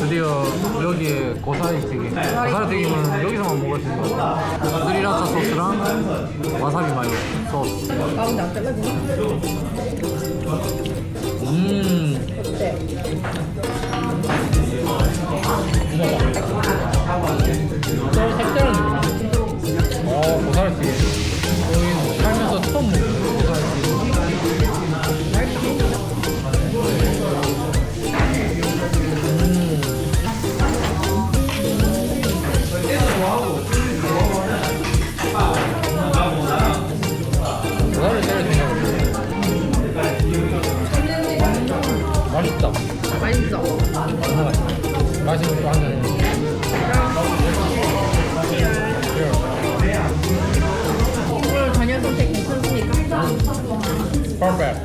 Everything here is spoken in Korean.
드디어 여기에 고사리 튀김. 고사리 튀김은 여기서만 먹을 수 있는 거 스리라차 소스랑 와사비 마요. 소스. 아 근데 안 잘라지나? 음. 어때? 좀 색다른 느낌 어 고사리 튀김 맛있어. 너무 맛있어 맛있는 한잔 해 오늘 저녁 선택 괜찮습니까? Perfect